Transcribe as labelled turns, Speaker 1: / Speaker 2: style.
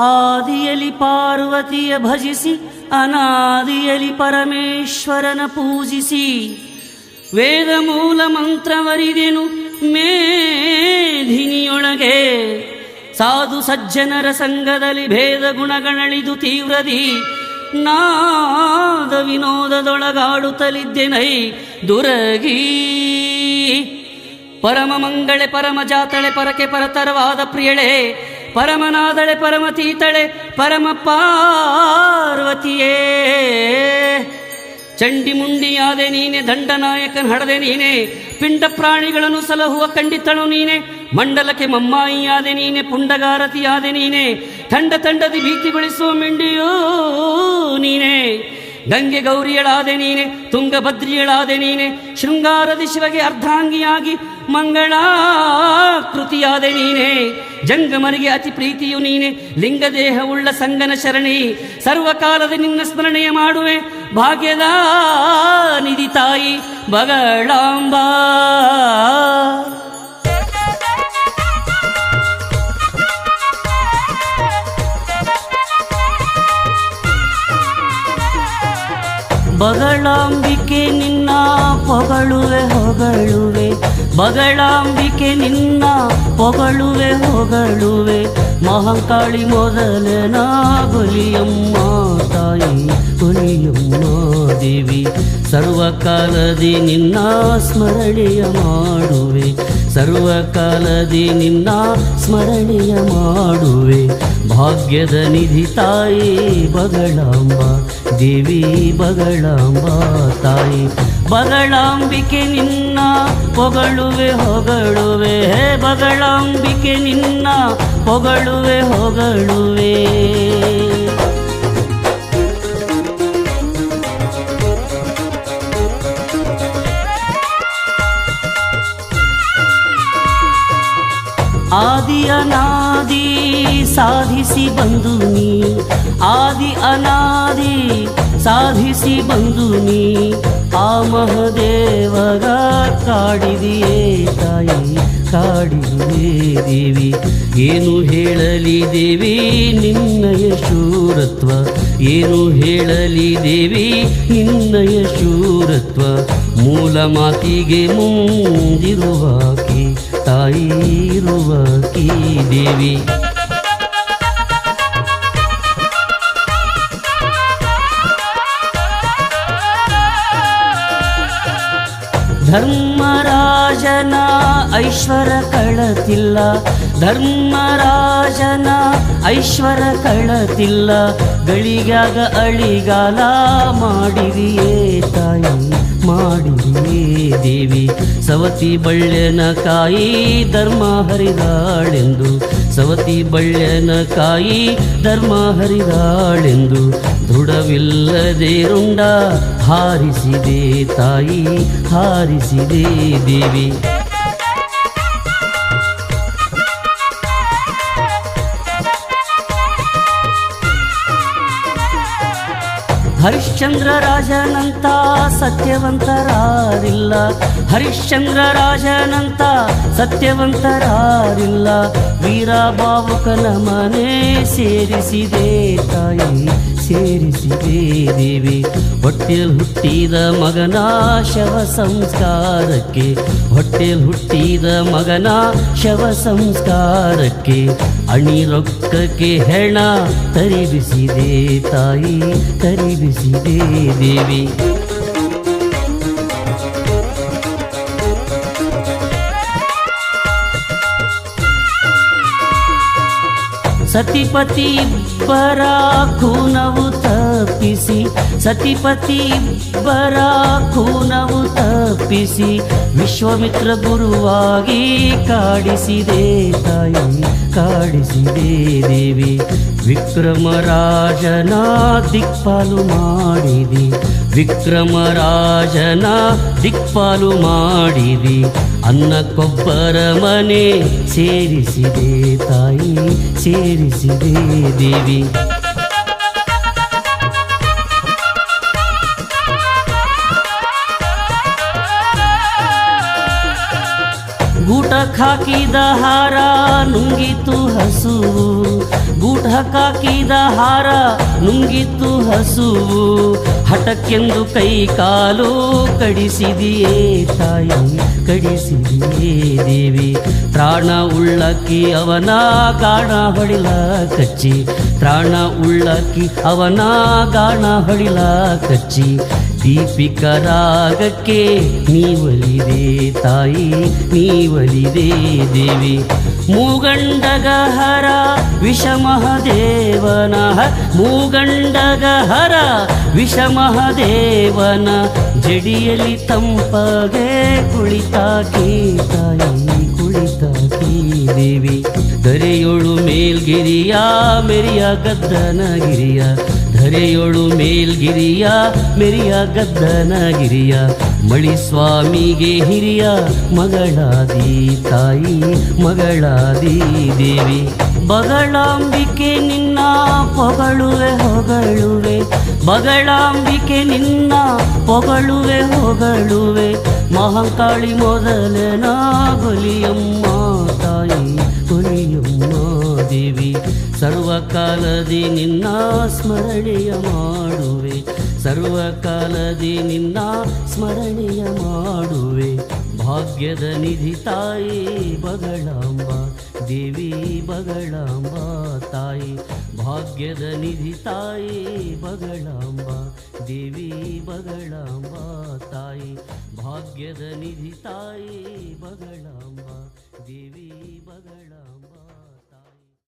Speaker 1: ಆದಿಯಲಿ ಪಾರ್ವತಿಯ ಭಜಿಸಿ ಅನಾದಿಯಲಿ ಪರಮೇಶ್ವರನ ಪೂಜಿಸಿ. ವೇದ ಮೂಲ ಮಂತ್ರವರಿದೆನು ಮೇಧಿನಿಯೊಳಗೆ. ಸಾಧು ಸಜ್ಜನರ ಸಂಘದಲ್ಲಿ ಭೇದ ಗುಣಗಳಿದು ತೀವ್ರದಿ. ನಾದ ವಿನೋದದೊಳಗಾಡುತ್ತಲಿದ್ದೆನೈ ದುರಗಿ. ಪರಮ ಮಂಗಳೆ, ಪರಮ ಜಾತಳೆ, ಪರಕೆ, ಪರತರವಾದ ಪ್ರಿಯಳೆ ಪರಮನಾದಳೆ ಪರಮತೀತಳೆ ಪರಮ ಪಾರ್ವತಿಯೇ ಚಂಡಿ ಮುಂಡಿಯಾದೆ ನೀನೆ, ದಂಡನಾಯಕನ ಹಡದೆ ನೀನೆ, ಪಿಂಡ ಪ್ರಾಣಿಗಳನ್ನು ಸಲಹುವ ಖಂಡಿತಳು ನೀನೆ, ಮಂಡಲಕ್ಕೆ ಮಮ್ಮಾಯಿಯಾದೆ ನೀನೆ, ಪುಂಡಗಾರತಿಯಾದೆ ನೀನೆ ತಂಡ ತಂಡದಿ ಭೀತಿಗೊಳಿಸುವ ಮಿಂಡಿಯೂ ನೀನೆ ಗಂಗೆ ಗೌರಿಯಳಾದೆ ನೀನೆ, ತುಂಗಭದ್ರಿಯಳಾದೆ ನೀನೆ, ಶೃಂಗಾರದಿ ಶಿವಗೆ ಅರ್ಧಾಂಗಿಯಾಗಿ ಮಂಗಳಾಕೃತಿಯಾದೆ ನೀನೇ. ಜಂಗಮರಿಗೆ ಅತಿ ಪ್ರೀತಿಯು ನೀನೆ. ಲಿಂಗದೇಹವುಳ್ಳ ಸಂಗನ ಶರಣಿ. ಸರ್ವಕಾಲದ ನಿನ್ನ ಸ್ಮರಣೆಯ ಮಾಡುವೆ. ಭಾಗ್ಯದ ನಿಧಿ ತಾಯಿ ಬಗಳಾಂಬಾ ಪೊಗಳುವೆ ಹೊಗಳುವೆ. ಬಗಳಾಂಬಿಕೆ ನಿನ್ನ ಹೊಗಳುವೆ ಹೊಗಳುವೆ. ಮಹಾಕಾಳಿ ಮೊದಲನ ಬಲಿಯಮ್ಮ ತಾಯಿ ಬಲಿಯಮ್ಮ ದೇವಿ. ಸರ್ವಕಾಲದಿ ನಿನ್ನ ಸ್ಮರಣೆಯ ಮಾಡುವೆ. ಸರ್ವಕಾಲದಿ ನಿನ್ನ ಸ್ಮರಣೆಯ ಮಾಡುವೆ. ಭಾಗ್ಯದ ನಿಧಿ ತಾಯಿ ಬಗಳಾಂಬ, ದೇವಿ ಬಗಳಾಂಬ ತಾಯಿ. ಬಗಳಾಂಬಿಕೆ ನಿನ್ನ ಹೊಗಳುವೆ ಹೊಗಳುವೆ. ಹೇ ಬಗಳಾಂಬಿಕೆ ನಿನ್ನ ಹೊಗಳುವೆ ಹೊಗಳುವೆ. ಸಾಧಿಸಿ ಬಂದು ನೀ. ಆದಿ ಅನಾದಿ ಸಾಧಿಸಿ ಬಂದು ನೀ. ಆ ಮಹದೇವರ ಕಾಡಿದೆಯೇ ತಾಯಿ ಕಾಡಿದೆಯೇ ದೇವಿ. ಏನು ಹೇಳಲಿ ದೇವಿ ನಿನ್ನಯ ಶೂರತ್ವ ಏನು ಹೇಳಲಿ ದೇವಿ ನಿನ್ನಯ ಶೂರತ್ವ ಮೂಲ ಮಾತಿಗೆ ಮುಂದಿರುವಾಕಿ ತಾಯಿ ಇರುವಾಕಿ ದೇವಿ. ಧರ್ಮರಾಜನ ಐಶ್ವರ ಕಳತಿಲ್ಲ ಧರ್ಮರಾಜನ ಐಶ್ವರ ಕಳತಿಲ್ಲ ಗಳಿಗಾಗ ಅಳಿಗಾಲ ಮಾಡಿದೆಯೇ ತಾಯಿ ಮಾಡಿದೆಯೇ ದೇವಿ. ಸವತಿ ಬಳ್ಳೆನ ಕಾಯಿ ಧರ್ಮ ಹರಿದಾಳೆಂದು, ಸವತಿ ಬಳ್ಳೆನ ಕಾಯಿ ಧರ್ಮ ಹರಿದಾಳೆಂದು, ದೃಢವಿಲ್ಲದೆ ರುಂಡ ಹಾರಿಸಿದೆ ತಾಯಿ, ಹಾರಿಸಿದೆ ದೇವಿ. ಹರಿಶ್ಚಂದ್ರ ರಾಜನಂತ ಸತ್ಯವಂತರಾರಿಲ್ಲ. ಹರಿಶ್ಚಂದ್ರ ರಾಜನಂತ ಸತ್ಯವಂತರಾರಿಲ್ಲ. ವೀರಬಾವುಕನ ಮನೆ ಸೇರಿಸಿದೆ ತಾಯಿ, ಸೇರಿಸಿದೆ ದೇವಿ. ಹೊಟ್ಟೆಲ್ ಹುಟ್ಟಿದ ಮಗನ ಶವ ಸಂಸ್ಕಾರಕ್ಕೆ, ಹೊಟ್ಟೆಲ್ ಹುಟ್ಟಿದ ಮಗನ ಶವ ಸಂಸ್ಕಾರಕ್ಕೆ. ಅಣಿ ರೊಕ್ಕಕ್ಕೆ ಹೆಣ ತರಿಬಿಸಿದೆ ತಾಯಿ ತರಿಬಿಸಿದೆ ದೇವಿ ಸತಿಪತಿ ಬರ ಖೂನವು ತಪ್ಪಿಸಿ, ಸತಿಪತಿ ಬರ ಖೂನವು ತಪ್ಪಿಸಿ, ವಿಶ್ವಮಿತ್ರ ಗುರುವಾಗಿ ಕಾಡಿಸಿದೆ ತಾಯಿ, ಕಾಡಿಸಿದೆ ದೇವಿ. ವಿಕ್ರಮರಾಜನ ದಿಕ್ಪಾಲು ಮಾಡಿದಿ ವಿಕ್ರಮರಾಜನ ದಿಕ್ಪಾಲು ಮಾಡಿದಿ ಅನ್ನ ಕೊಬ್ಬರ ಮನೆ ಸೇರಿಸಿದೆ ತಾಯಿ ಸೇರಿಸಿದೆ ದೇವಿ. ಗೂಟಕ್ಕಾಕಿದ ಹಾರ ನುಂಗಿತು ಹಸು ಗೂಟ ಹಾಕಿದ ಹಾರ ನುಂಗಿತ್ತು ಹಸುವು. ಹಠಕ್ಕೆಂದು ಕೈ ಕಾಲು ಕಡಿಸಿದಿಯೇ ತಾಯಿ, ಕಡಿಸಿದಿಯೇ ದೇವಿ. ಪ್ರಾಣ ಉಳ್ಳಕ್ಕಿ ಅವನ ಗಾಣ ಹೊಡಿಲ ಕಚ್ಚಿ. ಪ್ರಾಣ ಉಳ್ಳಕ್ಕಿ ಅವನ ಗಾಣ ಹೊಡಿಲ ಕಚ್ಚಿ. ದೀಪಿಕರಾಗಕ್ಕೆ ನೀವಲಿದೆ ತಾಯಿ, ನೀವಲಿದೆ ದೇವಿ. ಮೂಗಂಡಗಹರ ವಿಷಮಹದೇವನ ಮೂಗಂಡಗಹರ ವಿಷಮಹದೇವನ ಜಡಿಯಲ್ಲಿ ತಂಪಗೆ ಕುಳಿತಾಕಿ ತಾಯಿ ಕುಳಿತಾಕಿ ದೇವಿ ದರೆಯೋಳು ಮೇಲ್ಗಿರಿಯ ಮೆರಿಯ ಗದ್ದನಗಿರಿಯ ಧರೆಯೊಳು ಮೇಲ್ಗಿರಿಯ, ಮೆರಿಯ ಗದ್ದನಗಿರಿಯ ಮಳಿ ಸ್ವಾಮಿಗೆ ಹಿರಿಯ ಮಗಳಾದಿ ತಾಯಿ, ಮಗಳಾದಿ ದೇವಿ. ಬಗಳಾಂಬಿಕೆ ನಿನ್ನ ಪೊಗಳುವೆ ಹೊಗಳುವೆ. ಬಗಳಾಂಬಿಕೆ ನಿನ್ನ ಪೊಗಳುವೆ ಹೊಗಳುವೆ. ಮಹಾಕಾಳಿ ಮೊದಲನ ಗೊಲಿಯಮ್ಮ ತಾಯಿ. ಸರ್ವಕಾಲದಿ ನಿನ್ನ ಸ್ಮರಣೆಯ ಮಾಡುವೆ. ಸರ್ವಕಾಲದಿ ನಿನ್ನ ಸ್ಮರಣೆಯ ಮಾಡುವೆ. ಭಾಗ್ಯದ ನಿಧಿ ತಾಯಿ ಬಗಳಾಂಬ, ದೇವಿ ಬಗಳಾಂಬ ತಾಯಿ. ಭಾಗ್ಯದ ನಿಧಿ ತಾಯಿ ಬಗಳಾಂಬ, ದೇವಿ ಬಗಳಾಂಬ ತಾಯಿ. ಭಾಗ್ಯದ ನಿಧಿ ತಾಯಿ ಬಗಳಾಂಬ, ದೇವಿ ಬಗಳಾಂಬ.